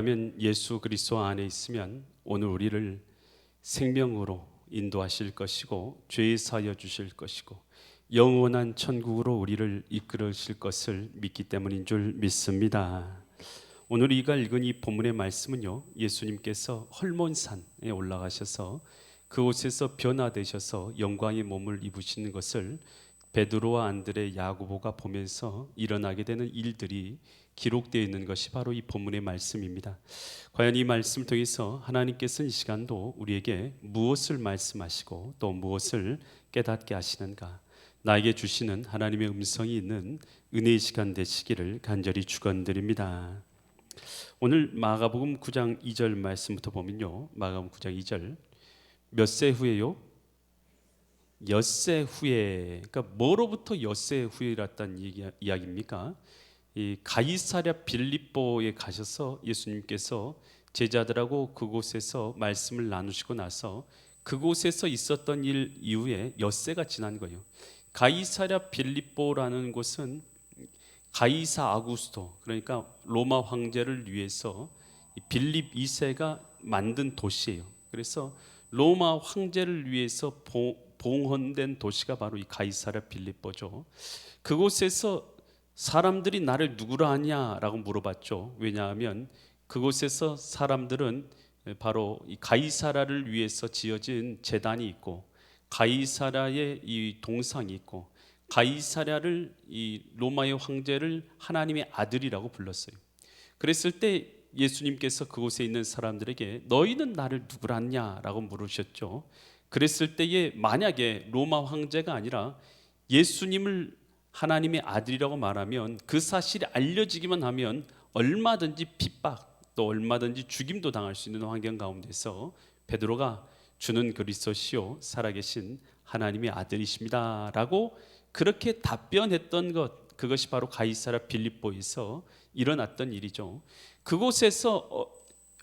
그러면 예수 그리스도 안에 있으면 오늘 우리를 생명으로 인도하실 것이고 죄 사여 주실 것이고 영원한 천국으로 우리를 이끌으실 것을 믿기 때문인 줄 믿습니다. 오늘 우리가 읽은 이 본문의 말씀은요. 예수님께서 헐몬산에 올라가셔서 그곳에서 변화되셔서 영광의 몸을 입으시는 것을 베드로와 안드레 야고보가 보면서 일어나게 되는 일들이 기록되어 있는 것이 바로 이 본문의 말씀입니다. 과연 이 말씀을 통해서 하나님께서 이 시간도 우리에게 무엇을 말씀하시고 또 무엇을 깨닫게 하시는가? 나에게 주시는 하나님의 음성이 있는 은혜의 시간 되시기를 간절히 축원드립니다. 오늘 마가복음 9장 2절 말씀부터 보면요. 마가복음 9장 2절 몇 세 후에요? 엿새 후에 그러니까 뭐로부터 엿새 얘기, 이야기입니까? 이 가이사랴 빌립보에 가셔서 예수님께서 제자들하고 그곳에서 말씀을 나누시고 나서 그곳에서 있었던 일 이후에 엿새가 지난 거예요. 가이사랴 빌립보라는 곳은 가이사 아구스토 그러니까 로마 황제를 위해서 이 빌립 2세가 만든 도시예요. 그래서 로마 황제를 위해서 봉, 봉헌된 도시가 바로 이 가이사랴 빌립보죠. 그곳에서 사람들이 나를 누구라 하냐라고 물어봤죠. 왜냐하면 그곳에서 사람들은 바로 이 가이사라를 위해서 지어진 제단이 있고 가이사라의 이 동상이 있고 가이사랴를 이 로마의 황제를 하나님의 아들이라고 불렀어요. 그랬을 때 예수님께서 그곳에 있는 사람들에게 너희는 나를 누구라냐라고 물으셨죠. 그랬을 때에 만약에 로마 황제가 아니라 예수님을 하나님의 아들이라고 말하면 그 사실이 알려지기만 하면 얼마든지 핍박 또 얼마든지 죽임도 당할 수 있는 환경 가운데서 베드로가 주는 그리스도시요 살아계신 하나님의 아들이십니다라고 그렇게 답변했던 것 그것이 바로 가이사라 빌립보에서 일어났던 일이죠. 그곳에서 어,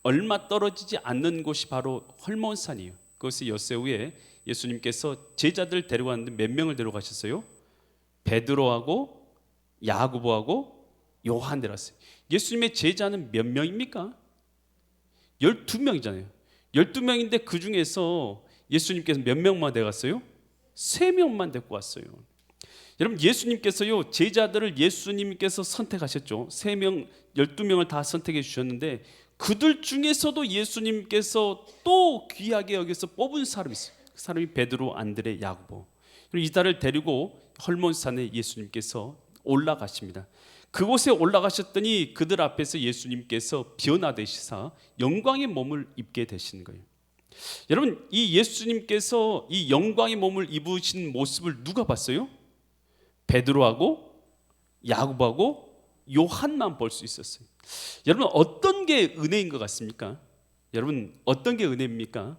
얼마 떨어지지 않는 곳이 바로 헐몬산이에요. 그것이 여세후에 예수님께서 제자들 데려갔는데 몇 명을 데려가셨어요? 베드로하고 야고보하고 요한 데려갔어요. 예수님의 제자는 몇 명입니까? 12명이잖아요. 12명인데 그 중에서 예수님께서 몇 명만 데려갔어요? 3명만 데리고 왔어요. 여러분 예수님께서요 제자들을 예수님께서 선택하셨죠. 3명 12명을 다 선택해 주셨는데 그들 중에서도 예수님께서 또 귀하게 여기서 뽑은 사람이 있어요. 그 사람이 베드로, 안드레, 야고보. 이달을 데리고 헐몬산에 예수님께서 올라가십니다. 그곳에 올라가셨더니 그들 앞에서 예수님께서 변화되시사 영광의 몸을 입게 되신 거예요. 여러분 이 예수님께서 이 영광의 몸을 입으신 모습을 누가 봤어요? 베드로하고 야고보하고 요한만 볼 수 있었어요. 여러분 어떤 게 은혜인 것 같습니까? 여러분 어떤 게 은혜입니까?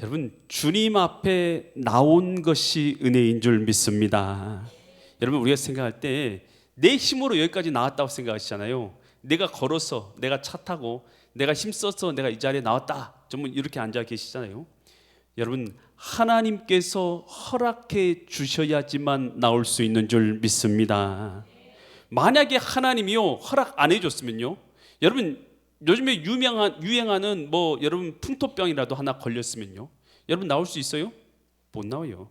여러분 주님 앞에 나온 것이 은혜인 줄 믿습니다. 여러분 우리가 생각할 때 내 힘으로 여기까지 나왔다고 생각하시잖아요. 내가 걸어서 내가 차 타고 내가 힘써서 내가 이 자리에 나왔다. 전부 이렇게 앉아 계시잖아요. 여러분 하나님께서 허락해 주셔야지만 나올 수 있는 줄 믿습니다. 만약에 하나님이요 허락 안 해줬으면요, 여러분 요즘에 유명한 유행하는 뭐 여러분 풍토병이라도 하나 걸렸으면요, 여러분 나올 수 있어요? 못 나와요.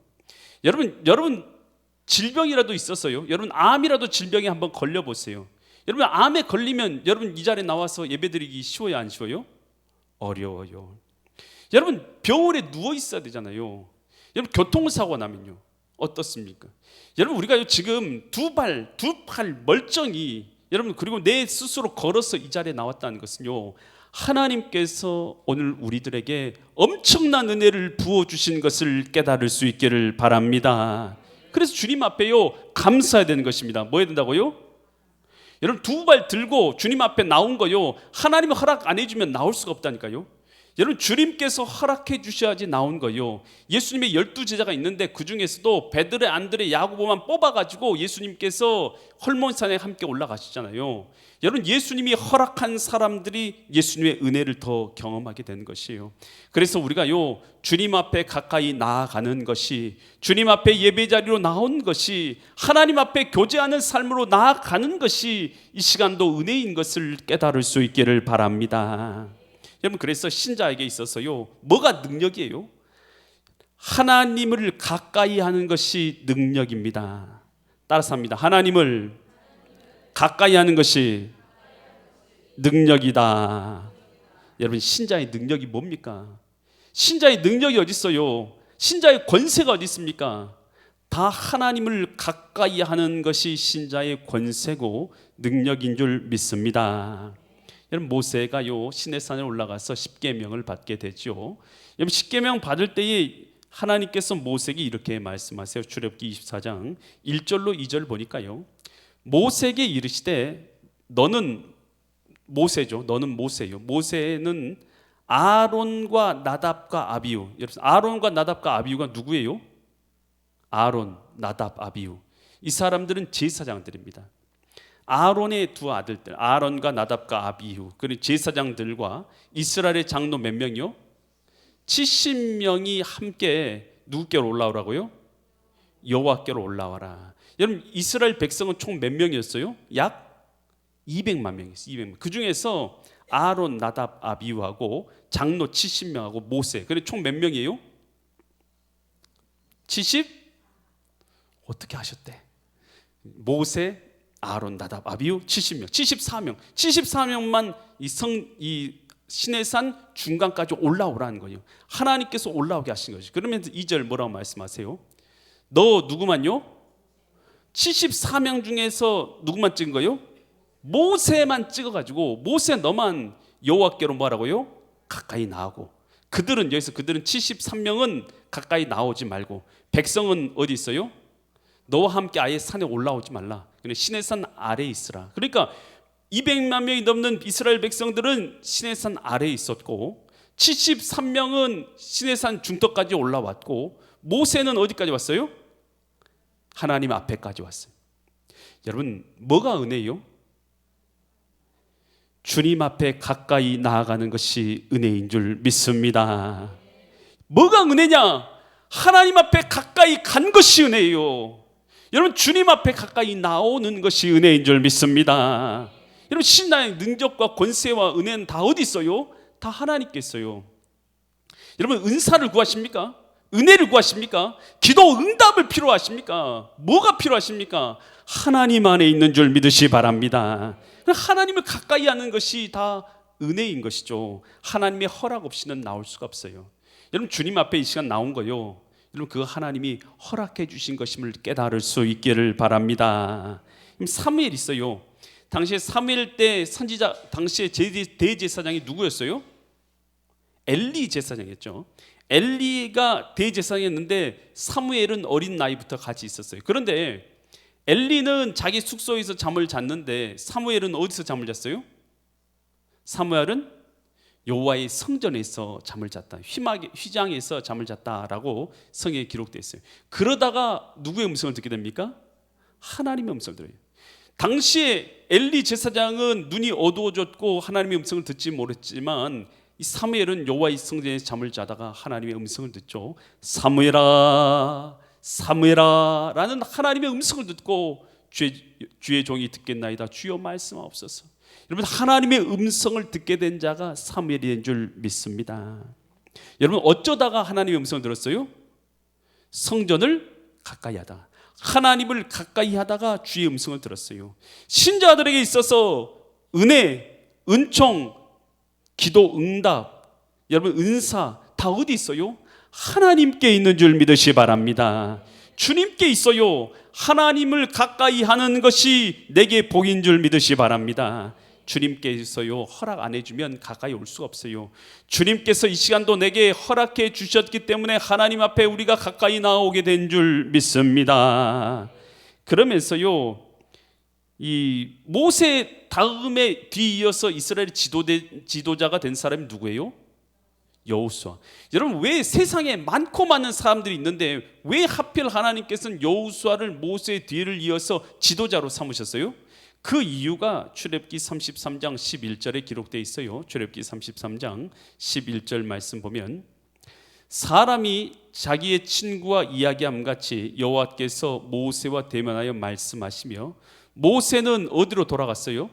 여러분 여러분 질병이라도 있었어요. 여러분 암이라도 질병에 한번 걸려 보세요. 여러분 암에 걸리면 여러분 이 자리에 나와서 예배드리기 쉬워요, 안 쉬워요? 어려워요. 여러분 병원에 누워 있어야 되잖아요. 여러분 교통사고 나면요 어떻습니까? 여러분 우리가 지금 두 발, 두 팔 멀쩡히 여러분 그리고 내 스스로 걸어서 이 자리에 나왔다는 것은요 하나님께서 오늘 우리들에게 엄청난 은혜를 부어 주신 것을 깨달을 수 있기를 바랍니다. 그래서 주님 앞에요 감사해야 되는 것입니다. 뭐 해야 된다고요? 여러분 두 발 들고 주님 앞에 나온 거요 하나님의 허락 안 해주면 나올 수가 없다니까요. 여러분 주님께서 허락해 주셔야지 나온 거요. 예수님의 열두 제자가 있는데 그 중에서도 베드레, 안드레, 야고보만 뽑아가지고 예수님께서 헐몬산에 함께 올라가시잖아요. 여러분 예수님이 허락한 사람들이 예수님의 은혜를 더 경험하게 되는 것이에요. 그래서 우리가 요 주님 앞에 가까이 나아가는 것이 주님 앞에 예배 자리로 나온 것이 하나님 앞에 교제하는 삶으로 나아가는 것이 이 시간도 은혜인 것을 깨달을 수 있기를 바랍니다. 여러분 그래서 신자에게 있어서요 뭐가 능력이에요? 하나님을 가까이 하는 것이 능력입니다. 따라서 합니다. 하나님을 가까이 하는 것이 능력이다. 여러분 신자의 능력이 뭡니까? 신자의 능력이 어디 있어요? 신자의 권세가 어디 있습니까? 다 하나님을 가까이 하는 것이 신자의 권세고 능력인 줄 믿습니다. 여러분 모세가 요 시내산에 올라가서 십계명을 받게 되죠. 여러분 십계명 받을 때에 하나님께서 모세에게 이렇게 말씀하세요. 출애굽기 24장 1절로 2절 보니까요. 모세에게 이르시되 너는 모세죠. 너는 모세요. 모세는 아론과 나답과 아비우. 여러분 아론과 나답과 아비우가 누구예요? 아론, 나답, 아비우. 이 사람들은 제사장들입니다. 아론의 두 아들들, 아론과 나답과 아비후, 그리고 제사장들과 이스라엘의 장로 몇 명이요? 70명이 함께 누구께로 올라오라고요? 여호와께로 올라와라. 여러분 이스라엘 백성은 총 몇 명이었어요? 약 200만 명이었어요. 200만. 그 중에서 아론, 나답, 아비후하고 장로 70명하고 모세. 그래 총 몇 명이에요? 70 어떻게 하셨대? 모세, 아론, 나답, 아비우 70명, 74명, 74명만 이 성 이 시내산 중간까지 올라오라는 거예요. 하나님께서 올라오게 하신 거죠. 그러면서 2절 뭐라고 말씀하세요? 너 누구만요? 74명 중에서 누구만 찍은 거요? 모세만 찍어가지고 모세 너만 여호와께로 뭐라고요? 가까이 나오고 그들은 여기서 그들은 73명은 가까이 나오지 말고 백성은 어디 있어요? 너와 함께 아예 산에 올라오지 말라. 그냥 신의 산 아래에 있으라. 그러니까 200만 명이 넘는 이스라엘 백성들은 신의 산 아래에 있었고 73명은 신의 산 중턱까지 올라왔고 모세는 어디까지 왔어요? 하나님 앞에까지 왔어요. 여러분 뭐가 은혜요? 주님 앞에 가까이 나아가는 것이 은혜인 줄 믿습니다. 뭐가 은혜냐? 하나님 앞에 가까이 간 것이 은혜예요. 여러분 주님 앞에 가까이 나오는 것이 은혜인 줄 믿습니다. 여러분 신나의 능력과 권세와 은혜는 다 어디 있어요? 다 하나님께 있어요. 여러분 은사를 구하십니까? 은혜를 구하십니까? 기도 응답을 필요하십니까? 뭐가 필요하십니까? 하나님 안에 있는 줄 믿으시 바랍니다. 하나님을 가까이 하는 것이 다 은혜인 것이죠. 하나님의 허락 없이는 나올 수가 없어요. 여러분 주님 앞에 이 시간 나온 거요. 여러분 그 하나님이 허락해 주신 것임을 깨달을 수 있기를 바랍니다. 사무엘 있어요. 당시에 사무엘 때 선지자 당시에 대제사장이 누구였어요? 엘리 제사장이었죠. 엘리가 대제사장이었는데 사무엘은 어린 나이부터 같이 있었어요. 그런데 엘리는 자기 숙소에서 잠을 잤는데 사무엘은 어디서 잠을 잤어요? 사무엘은 여호와의 성전에서 잠을 잤다. 휘막에, 휘장에서 잠을 잤다라고 성에 기록되어 있어요. 그러다가 누구의 음성을 듣게 됩니까? 하나님의 음성을 들어요. 당시에 엘리 제사장은 눈이 어두워졌고 하나님의 음성을 듣지 못했지만 이 사무엘은 여호와의 성전에서 잠을 자다가 하나님의 음성을 듣죠. 사무엘아, 사무엘아라는 하나님의 음성을 듣고 주의, 주의 종이 듣겠나이다. 주여 말씀하옵소서. 여러분 하나님의 음성을 듣게 된 자가 사무엘인 줄 믿습니다. 여러분 어쩌다가 하나님의 음성을 들었어요? 성전을 가까이 하다. 하나님을 가까이 하다가 주의 음성을 들었어요. 신자들에게 있어서 은혜, 은총, 기도 응답, 여러분 은사 다 어디 있어요? 하나님께 있는 줄 믿으시 바랍니다. 주님께 있어요. 하나님을 가까이 하는 것이 내게 복인 줄 믿으시 바랍니다. 주님께서요 허락 안 해주면 가까이 올 수가 없어요. 주님께서 이 시간도 내게 허락해 주셨기 때문에 하나님 앞에 우리가 가까이 나오게 된 줄 믿습니다. 그러면서요 이 모세 다음에 뒤이어서 이스라엘 지도대, 지도자가 된 사람이 누구예요? 여호수아. 여러분 왜 세상에 많고 많은 사람들이 있는데 왜 하필 하나님께서는 여호수아를 모세의 뒤를 이어서 지도자로 삼으셨어요? 그 이유가 출애굽기 33장 11절에 기록되어 있어요. 출애굽기 33장 11절 말씀 보면 사람이 자기의 친구와 이야기함 같이 여호와께서 모세와 대면하여 말씀하시며 모세는 어디로 돌아갔어요?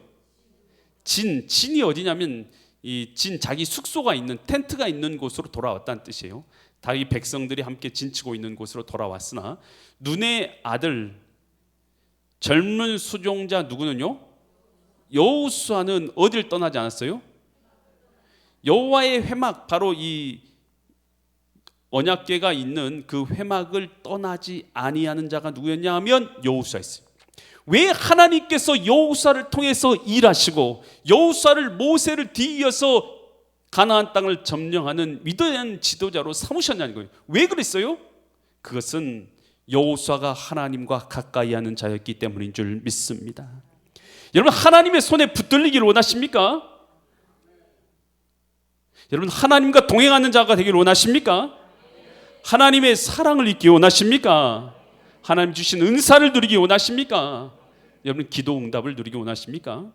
진 진이 어디냐면 이 진 자기 숙소가 있는 텐트가 있는 곳으로 돌아왔다는 뜻이에요. 다이 백성들이 함께 진치고 있는 곳으로 돌아왔으나 눈의 아들 젊은 수종자 누구는요? 여호수아는 어딜 떠나지 않았어요? 여호와의 회막 바로 이 언약궤가 있는 그 회막을 떠나지 아니하는 자가 누구였냐 하면 여호수아였어요. 왜 하나님께서 여호수아를 통해서 일하시고 여호수아를 모세를 뒤이어서 가나안 땅을 점령하는 위대한 지도자로 삼으셨냐는 거예요. 왜 그랬어요? 그것은 여호수아가 하나님과 가까이 하는 자였기 때문인 줄 믿습니다. 여러분 하나님의 손에 붙들리기를 원하십니까? 여러분 하나님과 동행하는 자가 되기를 원하십니까? 하나님의 사랑을 잊기 원하십니까? 하나님 주신 은사를 누리기 원하십니까? 여러분 기도 응답을 누리기 원하십니까?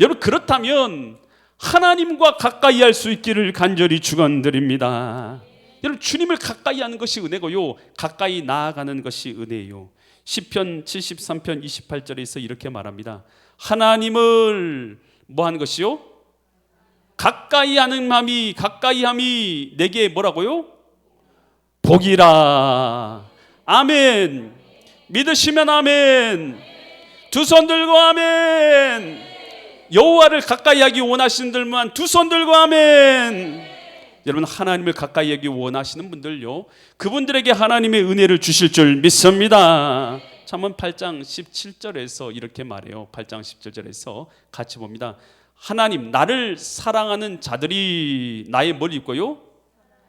여러분 그렇다면 하나님과 가까이 할 수 있기를 간절히 축원드립니다. 여러분 주님을 가까이 하는 것이 은혜고요. 가까이 나아가는 것이 은혜예요. 시편 73편 28절에서 이렇게 말합니다. 하나님을 뭐 하는 것이요? 가까이 하는 마음이 가까이 함이 내게 뭐라고요? 복이라. 아멘. 믿으시면 아멘. 두 손 들고 아멘. 여호와를 가까이 하기 원하시는 분들만 두 손 들고 아멘. 여러분 하나님을 가까이 하기 원하시는 분들요. 그분들에게 하나님의 은혜를 주실 줄 믿습니다. 잠언 8장 17절에서 이렇게 말해요. 8장 17절에서 같이 봅니다. 하나님 나를 사랑하는 자들이 나의 뭘 입고요?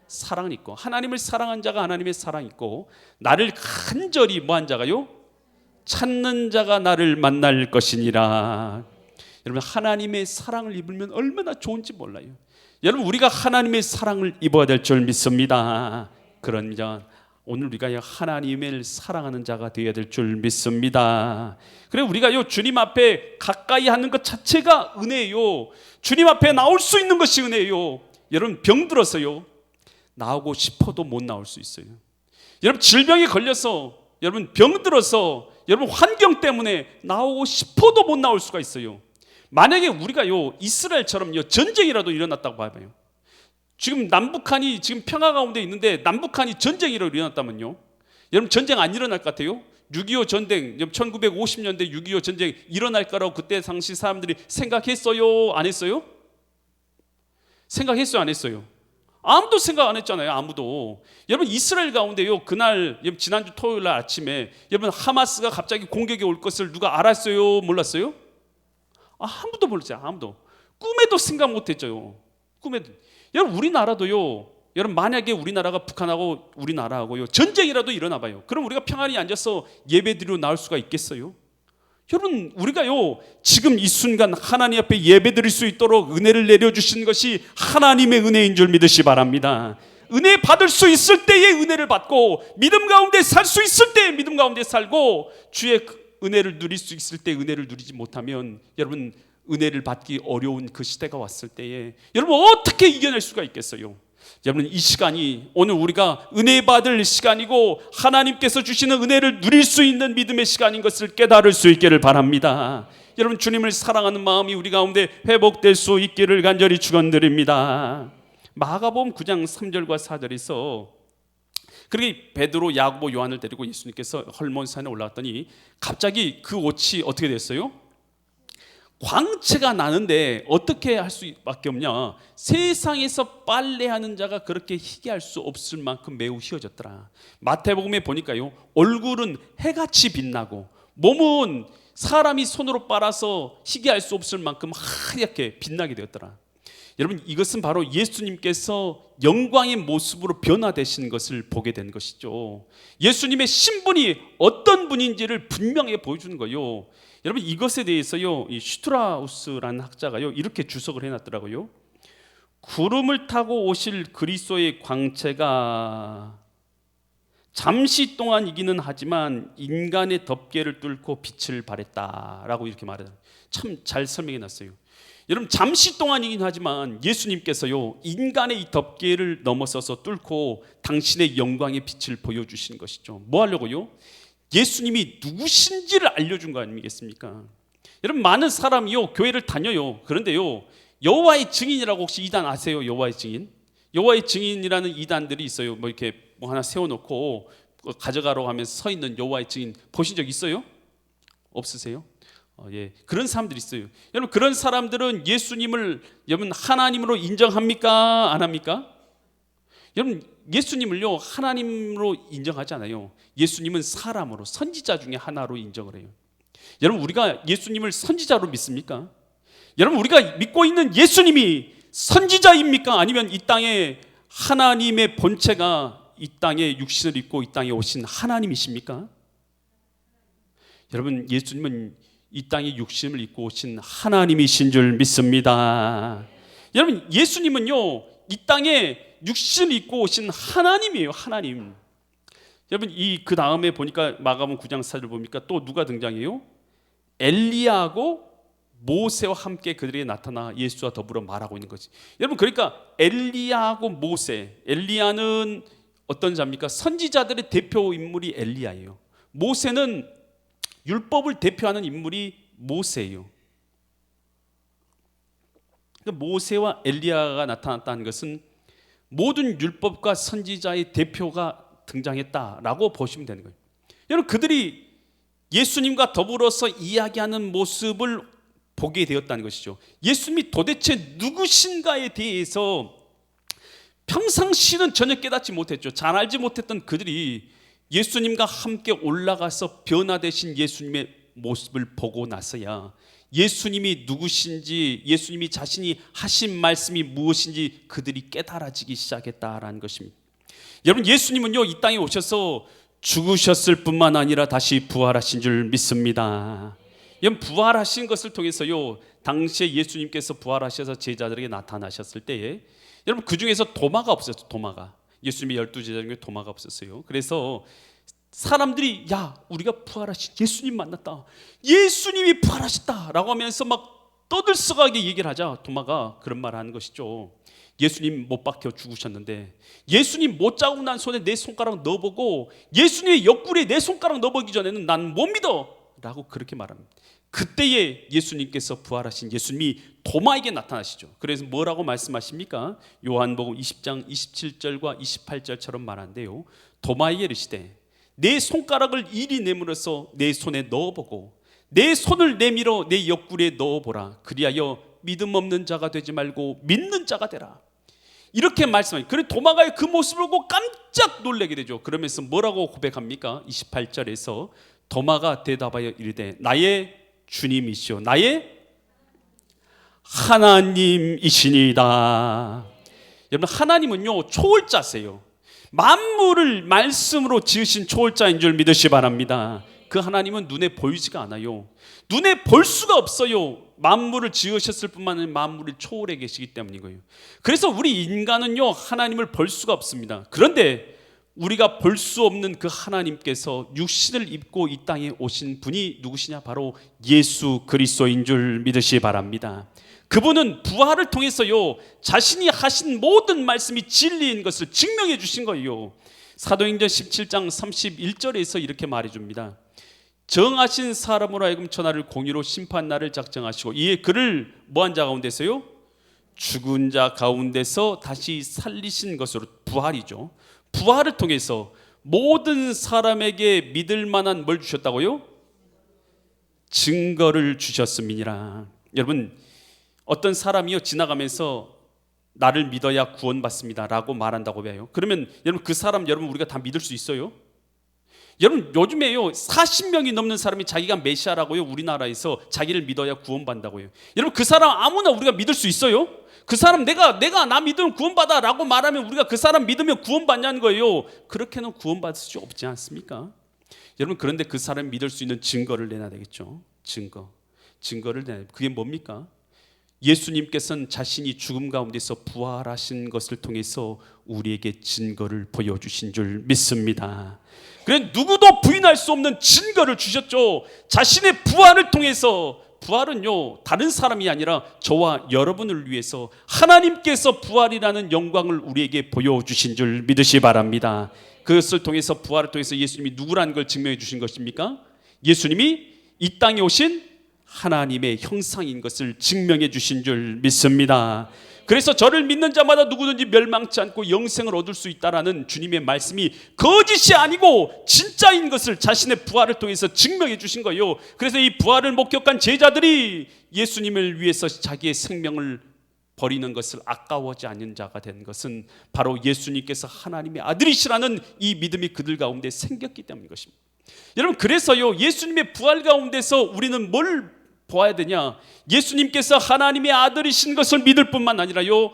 사랑을 입고 하나님을 사랑한 자가 하나님의 사랑 있고 나를 간절히 뭐한 자가요? 찾는 자가 나를 만날 것이니라. 여러분 하나님의 사랑을 입으면 얼마나 좋은지 몰라요. 여러분 우리가 하나님의 사랑을 입어야 될 줄 믿습니다. 그러면 오늘 우리가 하나님을 사랑하는 자가 되어야 될 줄 믿습니다. 그래 우리가 요 주님 앞에 가까이 하는 것 자체가 은혜요. 주님 앞에 나올 수 있는 것이 은혜요. 여러분 병 들었어요. 나오고 싶어도 못 나올 수 있어요. 여러분 질병에 걸려서 여러분 병 들어서 여러분 환경 때문에 나오고 싶어도 못 나올 수가 있어요. 만약에 우리가 요 이스라엘처럼 요 전쟁이라도 일어났다고 봐봐요. 지금 남북한이 지금 평화 가운데 있는데 남북한이 전쟁이라도 일어났다면요. 여러분 전쟁 안 일어날 것 같아요? 6.25 전쟁, 1950년대 6.25 전쟁 일어날 거라고 그때 당시 사람들이 생각했어요? 안 했어요? 생각했어요? 안 했어요? 아무도 생각 안 했잖아요. 아무도. 여러분 이스라엘 가운데요. 그날 지난주 토요일 날 아침에 여러분 하마스가 갑자기 공격이 올 것을 누가 알았어요? 몰랐어요? 아무도 몰랐어요. 아무도. 꿈에도 생각 못 했죠. 꿈에도. 여러분 우리나라도요. 여러분 만약에 우리나라가 북한하고 우리나라하고요. 전쟁이라도 일어나 봐요. 그럼 우리가 평안히 앉아서 예배드리러 나올 수가 있겠어요? 여러분 우리가요 지금 이 순간 하나님 앞에 예배드릴 수 있도록 은혜를 내려주신 것이 하나님의 은혜인 줄 믿으시 바랍니다. 은혜 받을 수 있을 때에 은혜를 받고 믿음 가운데 살 수 있을 때 믿음 가운데 살고 주의 은혜를 누릴 수 있을 때 은혜를 누리지 못하면 여러분 은혜를 받기 어려운 그 시대가 왔을 때에 여러분 어떻게 이겨낼 수가 있겠어요? 여러분 이 시간이 오늘 우리가 은혜 받을 시간이고 하나님께서 주시는 은혜를 누릴 수 있는 믿음의 시간인 것을 깨달을 수 있기를 바랍니다. 여러분 주님을 사랑하는 마음이 우리 가운데 회복될 수 있기를 간절히 축원드립니다. 마가복음 9장 3절과 4절에서 그렇게 베드로, 야고보, 요한을 데리고 예수님께서 헐몬산에 올라갔더니 갑자기 그 옷이 어떻게 됐어요? 광채가 나는데 어떻게 할 수밖에 없냐? 세상에서 빨래하는 자가 그렇게 희게 할수 없을 만큼 매우 희어졌더라. 마태복음에 보니까요, 얼굴은 해같이 빛나고 몸은 사람이 손으로 빨아서 희게 할수 없을 만큼 하얗게 빛나게 되었더라. 여러분 이것은 바로 예수님께서 영광의 모습으로 변화되신 것을 보게 된 것이죠. 예수님의 신분이 어떤 분인지를 분명히 보여주는 거요. 여러분 이것에 대해서요 이 슈트라우스라는 학자가요 이렇게 주석을 해놨더라고요. 구름을 타고 오실 그리스도의 광채가 잠시 동안 이기는 하지만 인간의 덮개를 뚫고 빛을 발했다라고 이렇게 말해요. 참 잘 설명해 놨어요. 여러분 잠시 동안이긴 하지만 예수님께서요 인간의 이 덮개를 넘어서서 뚫고 당신의 영광의 빛을 보여주신 것이죠. 뭐 하려고요? 예수님이 누구신지를 알려준 거 아니겠습니까? 여러분 많은 사람이요 교회를 다녀요. 그런데요 여호와의 증인이라고 혹시 이단 아세요? 여호와의 증인? 여호와의 증인이라는 이단들이 있어요. 뭐 이렇게 뭐 하나 세워놓고 가져가러 가면서 서 있는 여호와의 증인 보신 적 있어요? 없으세요? 어, 예 그런 사람들이 있어요. 여러분 그런 사람들은 예수님을 여러분 하나님으로 인정합니까? 안 합니까? 여러분 예수님을요 하나님으로 인정하지 않아요. 예수님은 사람으로 선지자 중에 하나로 인정을 해요. 여러분 우리가 예수님을 선지자로 믿습니까? 여러분 우리가 믿고 있는 예수님이 선지자입니까? 아니면 이 땅에 하나님의 본체가 이 땅에 육신을 입고 이 땅에 오신 하나님이십니까? 여러분 예수님은 이 땅에 육신을 입고 오신 하나님이신 줄 믿습니다. 여러분 예수님은요 이 땅에 육신을 입고 오신 하나님이에요 하나님. 여러분 이 그 다음에 보니까 마가복음 9장 4절 보니까 또 누가 등장해요? 엘리야하고 모세와 함께 그들에게 나타나 예수와 더불어 말하고 있는 거지. 여러분 그러니까 엘리야하고 모세, 엘리야는 어떤 자입니까? 선지자들의 대표 인물이 엘리야예요. 모세는 율법을 대표하는 인물이 모세예요. 그러니까 모세와 엘리야가 나타났다는 것은 모든 율법과 선지자의 대표가 등장했다라고 보시면 되는 거예요. 여러분 그들이 예수님과 더불어서 이야기하는 모습을 보게 되었다는 것이죠. 예수님이 도대체 누구신가에 대해서 평상시는 전혀 깨닫지 못했죠. 잘 알지 못했던 그들이 예수님과 함께 올라가서 변화되신 예수님의 모습을 보고 나서야 예수님이 누구신지 예수님이 자신이 하신 말씀이 무엇인지 그들이 깨달아지기 시작했다라는 것입니다. 여러분 예수님은요 이 땅에 오셔서 죽으셨을 뿐만 아니라 다시 부활하신 줄 믿습니다. 여러분 부활하신 것을 통해서요 당시에 예수님께서 부활하셔서 제자들에게 나타나셨을 때에 여러분 그 중에서 도마가 없었어요. 도마가 예수님의 열두 제자 중에 도마가 없었어요. 그래서 사람들이 야 우리가 부활하신 예수님 만났다. 예수님이 부활하셨다라고 하면서 막 떠들썩하게 얘기를 하자 도마가 그런 말을 하는 것이죠. 예수님 못 박혀 죽으셨는데 예수님 못 자국 난 손에 내 손가락 넣어보고 예수님의 옆구리에 내 손가락 넣어보기 전에는 난 못 믿어 라고 그렇게 말합니다 그때에 예수님께서 부활하신 예수님이 도마에게 나타나시죠 그래서 뭐라고 말씀하십니까? 요한복음 20장 27절과 28절처럼 말한대요 도마에게 이르시되 내 손가락을 이리 내밀어서 내 손에 넣어보고 내 손을 내밀어 내 옆구리에 넣어보라 그리하여 믿음 없는 자가 되지 말고 믿는 자가 되라 이렇게 말씀하니 그래 도마가의 그 모습을 보고 깜짝 놀라게 되죠. 그러면서 뭐라고 고백합니까? 28절에서 도마가 대답하여 이르되 나의 주님이시오 나의 하나님이시니다. 여러분 하나님은요 초월자세요. 만물을 말씀으로 지으신 초월자인 줄 믿으시 바랍니다. 그 하나님은 눈에 보이지가 않아요. 눈에 볼 수가 없어요. 만물을 지으셨을 뿐만 아니라 만물을 초월해 계시기 때문인 거예요. 그래서 우리 인간은요 하나님을 볼 수가 없습니다. 그런데 우리가 볼 수 없는 그 하나님께서 육신을 입고 이 땅에 오신 분이 누구시냐 바로 예수 그리스도인 줄 믿으시 바랍니다. 그분은 부활을 통해서요 자신이 하신 모든 말씀이 진리인 것을 증명해 주신 거예요. 사도행전 17장 31절에서 이렇게 말해 줍니다. 정하신 사람으로 하여금 천하를 공의로 심판 날을 작정하시고 이에 그를 뭐한 자 가운데서요? 죽은 자 가운데서 다시 살리신 것으로 부활이죠. 부활을 통해서 모든 사람에게 믿을 만한 뭘 주셨다고요? 증거를 주셨음이니라. 여러분 어떤 사람이요 지나가면서 나를 믿어야 구원받습니다라고 말한다고 해요. 그러면 여러분 그 사람 여러분 우리가 다 믿을 수 있어요? 여러분 요즘에요 40명이 넘는 사람이 자기가 메시아라고요 우리나라에서 자기를 믿어야 구원받는다고요 여러분 그 사람 아무나 우리가 믿을 수 있어요? 그 사람 내가 내가 나 믿으면 구원받아라고 말하면 우리가 그 사람 믿으면 구원받냐는 거예요 그렇게는 구원받을 수 없지 않습니까? 여러분 그런데 그 사람 믿을 수 있는 증거를 내놔야 되겠죠 증거 증거를 내놔야 그게 뭡니까? 예수님께서는 자신이 죽음 가운데서 부활하신 것을 통해서 우리에게 증거를 보여주신 줄 믿습니다. 그래 누구도 부인할 수 없는 증거를 주셨죠. 자신의 부활을 통해서 부활은요 다른 사람이 아니라 저와 여러분을 위해서 하나님께서 부활이라는 영광을 우리에게 보여주신 줄 믿으시 바랍니다. 그것을 통해서 부활을 통해서 예수님이 누구라는 걸 증명해 주신 것입니까? 예수님이 이 땅에 오신 하나님의 형상인 것을 증명해 주신 줄 믿습니다. 그래서 저를 믿는 자마다 누구든지 멸망치 않고 영생을 얻을 수 있다라는 주님의 말씀이 거짓이 아니고 진짜인 것을 자신의 부활을 통해서 증명해 주신 거예요. 그래서 이 부활을 목격한 제자들이 예수님을 위해서 자기의 생명을 버리는 것을 아까워하지 않는 자가 된 것은 바로 예수님께서 하나님의 아들이시라는 이 믿음이 그들 가운데 생겼기 때문인 것입니다. 여러분 그래서요 예수님의 부활 가운데서 우리는 뭘 보아야 되냐? 예수님께서 하나님의 아들이신 것을 믿을 뿐만 아니라요.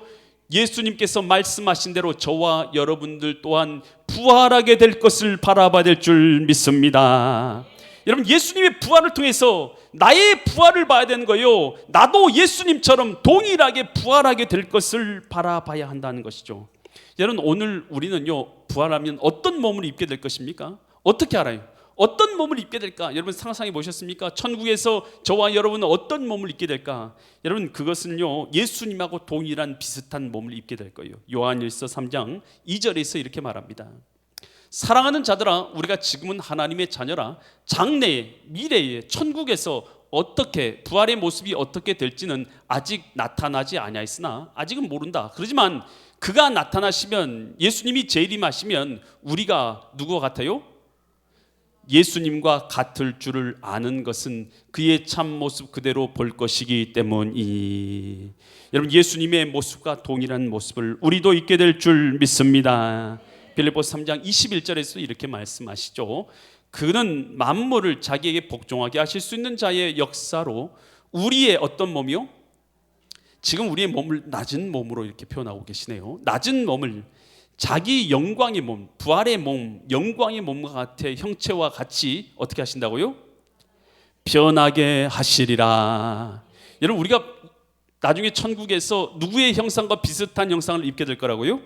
예수님께서 말씀하신 대로 저와 여러분들 또한 부활하게 될 것을 바라봐야 될 줄 믿습니다. 여러분 예수님의 부활을 통해서 나의 부활을 봐야 되는 거예요. 나도 예수님처럼 동일하게 부활하게 될 것을 바라봐야 한다는 것이죠. 여러분 오늘 우리는요 부활하면 어떤 몸을 입게 될 것입니까? 어떻게 알아요? 어떤 몸을 입게 될까? 여러분 상상해 보셨습니까? 천국에서 저와 여러분은 어떤 몸을 입게 될까? 여러분 그것은요 예수님하고 동일한 비슷한 몸을 입게 될 거예요. 요한일서 3장 2절에서 이렇게 말합니다. 사랑하는 자들아 우리가 지금은 하나님의 자녀라 장래에 미래에 천국에서 어떻게 부활의 모습이 어떻게 될지는 아직 나타나지 아니하였으나 아직은 모른다. 그렇지만 그가 나타나시면 예수님이 재림하시면 우리가 누구와 같아요? 예수님과 같을 줄을 아는 것은 그의 참 모습 그대로 볼 것이기 때문이 여러분 예수님의 모습과 동일한 모습을 우리도 있게 될 줄 믿습니다. 빌립보 3장 21절에서 이렇게 말씀하시죠. 그는 만물을 자기에게 복종하게 하실 수 있는 자의 역사로 우리의 어떤 몸이요? 지금 우리의 몸을 낮은 몸으로 이렇게 표현하고 계시네요. 낮은 몸을 자기 영광의 몸, 부활의 몸, 영광의 몸과 같아 형체와 같이 어떻게 하신다고요? 변하게 하시리라. 여러분 우리가 나중에 천국에서 누구의 형상과 비슷한 형상을 입게 될 거라고요?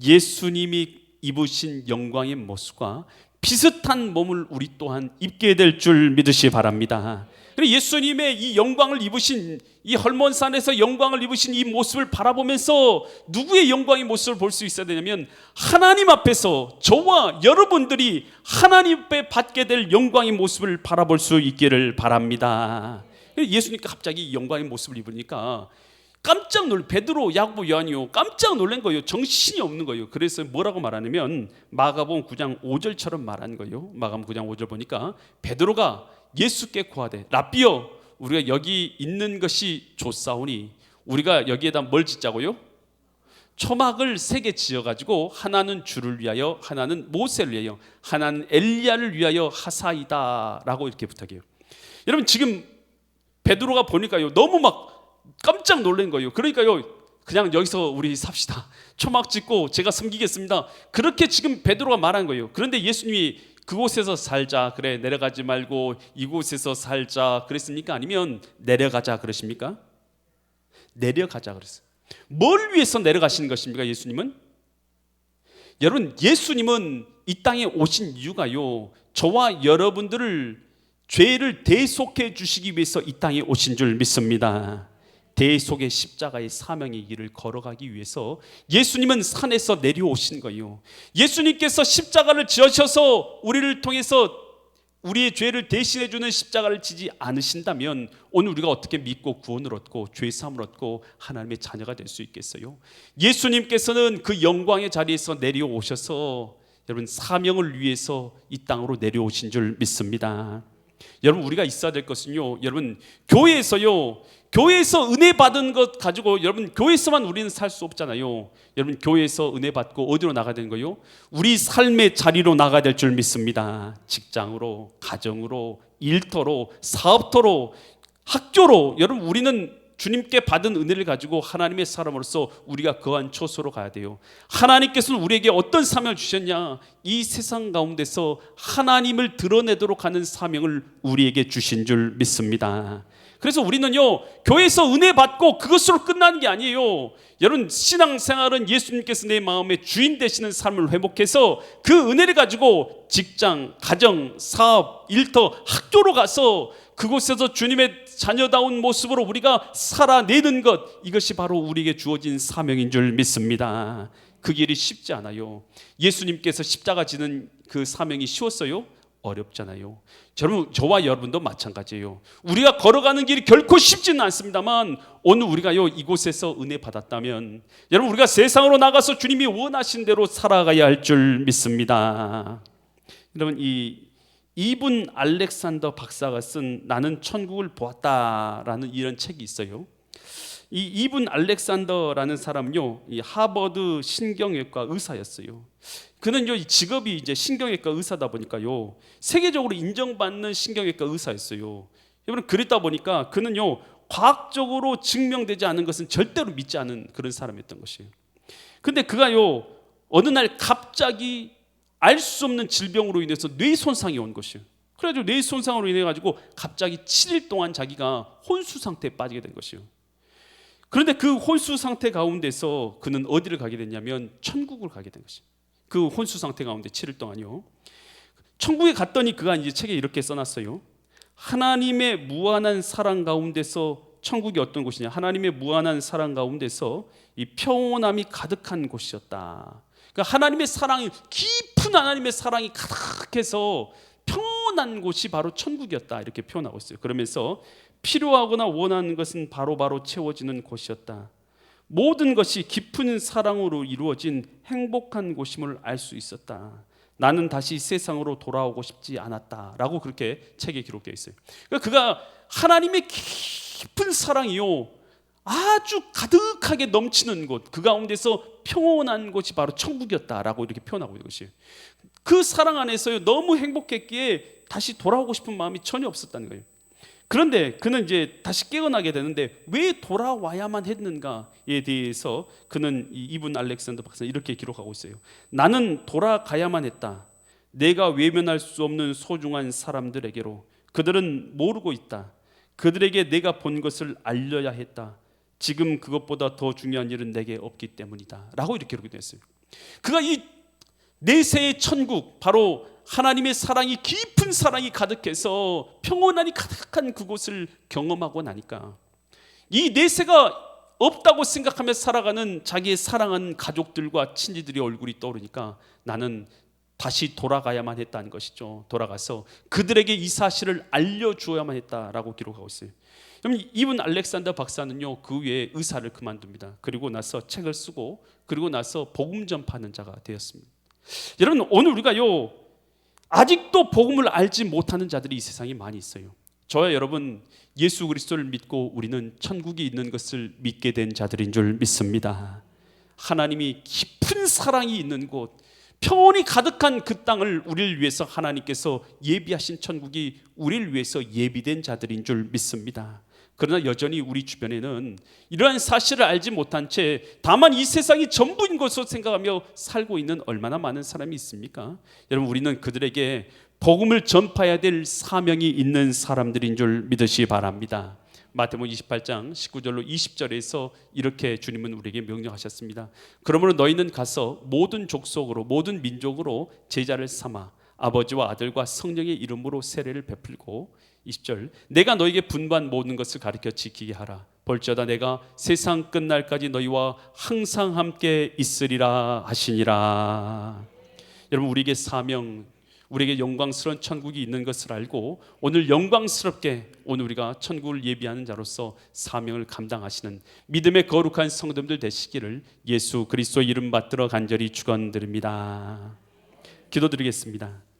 예수님이 입으신 영광의 모습과 비슷한 몸을 우리 또한 입게 될 줄 믿으시 바랍니다. 예수님의 이 영광을 입으신 이 헐몬산에서 영광을 입으신 이 모습을 바라보면서 누구의 영광의 모습을 볼 수 있어야 되냐면 하나님 앞에서 저와 여러분들이 하나님 앞에 받게 될 영광의 모습을 바라볼 수 있기를 바랍니다. 예수님께 갑자기 영광의 모습을 입으니까 깜짝 놀 베드로 야고보 요한이요. 깜짝 놀란 거예요. 정신이 없는 거예요. 그래서 뭐라고 말하냐면 마가복음 9장 5절처럼 말한 거예요. 마가복음 9장 5절 보니까 베드로가 예수께 구하되 라비어 우리가 여기 있는 것이 좋사오니 우리가 여기에다 뭘 짓자고요? 초막을 세 개 지어 가지고 하나는 주를 위하여 하나는 모세를 위하여 하나는 엘리야를 위하여 하사이다라고 이렇게 부탁해요. 여러분 지금 베드로가 보니까요 너무 막 깜짝 놀란 거예요. 그러니까요 그냥 여기서 우리 삽시다. 초막 짓고 제가 섬기겠습니다. 그렇게 지금 베드로가 말한 거예요. 그런데 예수님이 그곳에서 살자 그래 내려가지 말고 이곳에서 살자 그랬습니까? 아니면 내려가자 그러십니까? 내려가자 그랬어요. 뭘 위해서 내려가시는 것입니까? 예수님은 여러분 예수님은 이 땅에 오신 이유가요. 저와 여러분들을 죄를 대속해 주시기 위해서 이 땅에 오신 줄 믿습니다. 대속의 십자가의 사명의 길을 걸어가기 위해서 예수님은 산에서 내려오신 거예요. 예수님께서 십자가를 지으셔서 우리를 통해서 우리의 죄를 대신해 주는 십자가를 지지 않으신다면 오늘 우리가 어떻게 믿고 구원을 얻고 죄 사함을 얻고 하나님의 자녀가 될 수 있겠어요? 예수님께서는 그 영광의 자리에서 내려오셔서 여러분 사명을 위해서 이 땅으로 내려오신 줄 믿습니다. 여러분 우리가 있어야 될 것은요. 여러분 교회에서요. 교회에서 은혜 받은 것 가지고 여러분 교회에서만 우리는 살 수 없잖아요. 여러분 교회에서 은혜 받고 어디로 나가야 되는 거요? 우리 삶의 자리로 나가야 될 줄 믿습니다. 직장으로, 가정으로, 일터로, 사업터로, 학교로 여러분 우리는 주님께 받은 은혜를 가지고 하나님의 사람으로서 우리가 거한 처소로 가야 돼요. 하나님께서는 우리에게 어떤 사명을 주셨냐? 이 세상 가운데서 하나님을 드러내도록 하는 사명을 우리에게 주신 줄 믿습니다. 그래서 우리는요 교회에서 은혜 받고 그것으로 끝나는 게 아니에요. 여러분 신앙생활은 예수님께서 내 마음의 주인 되시는 삶을 회복해서 그 은혜를 가지고 직장, 가정, 사업, 일터, 학교로 가서 그곳에서 주님의 자녀다운 모습으로 우리가 살아내는 것 이것이 바로 우리에게 주어진 사명인 줄 믿습니다. 그 길이 쉽지 않아요. 예수님께서 십자가 지는 그 사명이 쉬웠어요? 어렵잖아요. 여러분, 저와 여러분도 마찬가지예요. 우리가 걸어가는 길이 결코 쉽지는 않습니다만 오늘 우리가요 이곳에서 은혜 받았다면 여러분 우리가 세상으로 나가서 주님이 원하신 대로 살아가야 할 줄 믿습니다. 여러분 이 이분 알렉산더 박사가 쓴 나는 천국을 보았다라는 이런 책이 있어요. 이 이분 알렉산더라는 사람요, 이 하버드 신경외과 의사였어요. 그는요, 이 직업이 이제 신경외과 의사다 보니까요, 세계적으로 인정받는 신경외과 의사였어요. 여러분 그랬다 보니까 그는요, 과학적으로 증명되지 않은 것은 절대로 믿지 않은 그런 사람이었던 것이에요. 근데 그가요, 어느 날 갑자기 알 수 없는 질병으로 인해서 뇌 손상이 온 것이에요. 그래가지고 뇌 손상으로 인해 가지고 갑자기 7일 동안 자기가 혼수 상태에 빠지게 된 것이에요. 그런데 그 혼수 상태 가운데서 그는 어디를 가게 됐냐면 천국을 가게 된 것이에요. 그 혼수 상태 가운데 7일 동안요. 천국에 갔더니 그가 이제 책에 이렇게 써놨어요. 하나님의 무한한 사랑 가운데서 천국이 어떤 곳이냐? 하나님의 무한한 사랑 가운데서 이 평온함이 가득한 곳이었다. 그러니까 하나님의 사랑이 깊 은 하나님의 사랑이 가득해서 평온한 곳이 바로 천국이었다 이렇게 표현하고 있어요. 그러면서 필요하거나 원하는 것은 바로 바로 채워지는 곳이었다. 모든 것이 깊은 사랑으로 이루어진 행복한 곳임을 알 수 있었다. 나는 다시 세상으로 돌아오고 싶지 않았다라고 그렇게 책에 기록되어 있어요. 그러니까 그가 하나님의 깊은 사랑이요 아주 가득하게 넘치는 곳, 그 가운데서 평온한 곳이 바로 천국이었다라고 이렇게 표현하고 있는 것이에요. 그 사랑 안에서요 너무 행복했기에 다시 돌아오고 싶은 마음이 전혀 없었다는 거예요. 그런데 그는 이제 다시 깨어나게 되는데 왜 돌아와야만 했는가에 대해서 그는 이분 알렉산더 박사 이렇게 기록하고 있어요. 나는 돌아가야만 했다. 내가 외면할 수 없는 소중한 사람들에게로 그들은 모르고 있다. 그들에게 내가 본 것을 알려야 했다. 지금 그것보다 더 중요한 일은 내게 없기 때문이다 라고 이렇게 기록이 됐어요. 그가 이 내세의 천국 바로 하나님의 사랑이 깊은 사랑이 가득해서 평온함이 가득한 그곳을 경험하고 나니까 이 내세가 없다고 생각하며 살아가는 자기의 사랑하는 가족들과 친지들의 얼굴이 떠오르니까 나는 다시 돌아가야만 했다는 것이죠. 돌아가서 그들에게 이 사실을 알려주어야만 했다라고 기록하고 있어요. 이분 알렉산더 박사는요 그 외에 의사를 그만둡니다. 그리고 나서 책을 쓰고 그리고 나서 복음 전파하는 자가 되었습니다. 여러분 오늘 우리가요 아직도 복음을 알지 못하는 자들이 이 세상에 많이 있어요. 저와 여러분 예수 그리스도를 믿고 우리는 천국이 있는 것을 믿게 된 자들인 줄 믿습니다. 하나님이 깊은 사랑이 있는 곳, 평온이 가득한 그 땅을 우리를 위해서 하나님께서 예비하신 천국이 우리를 위해서 예비된 자들인 줄 믿습니다. 그러나 여전히 우리 주변에는 이러한 사실을 알지 못한 채 다만 이 세상이 전부인 것으로 생각하며 살고 있는 얼마나 많은 사람이 있습니까? 여러분 우리는 그들에게 복음을 전파해야 될 사명이 있는 사람들인 줄 믿으시 바랍니다. 마태복음 28장 19절로 20절에서 이렇게 주님은 우리에게 명령하셨습니다. 그러므로 너희는 가서 모든 족속으로 모든 민족으로 제자를 삼아 아버지와 아들과 성령의 이름으로 세례를 베풀고 20절 내가 너에게 분반 모든 것을 가르쳐 지키게 하라 볼지어다 내가 세상 끝날까지 너희와 항상 함께 있으리라 하시니라 여러분 우리에게 사명 우리에게 영광스러운 천국이 있는 것을 알고 오늘 영광스럽게 오늘 우리가 천국을 예비하는 자로서 사명을 감당하시는 믿음의 거룩한 성도들 되시기를 예수 그리스도 이름 받들어 간절히 축원드립니다. 기도드리겠습니다.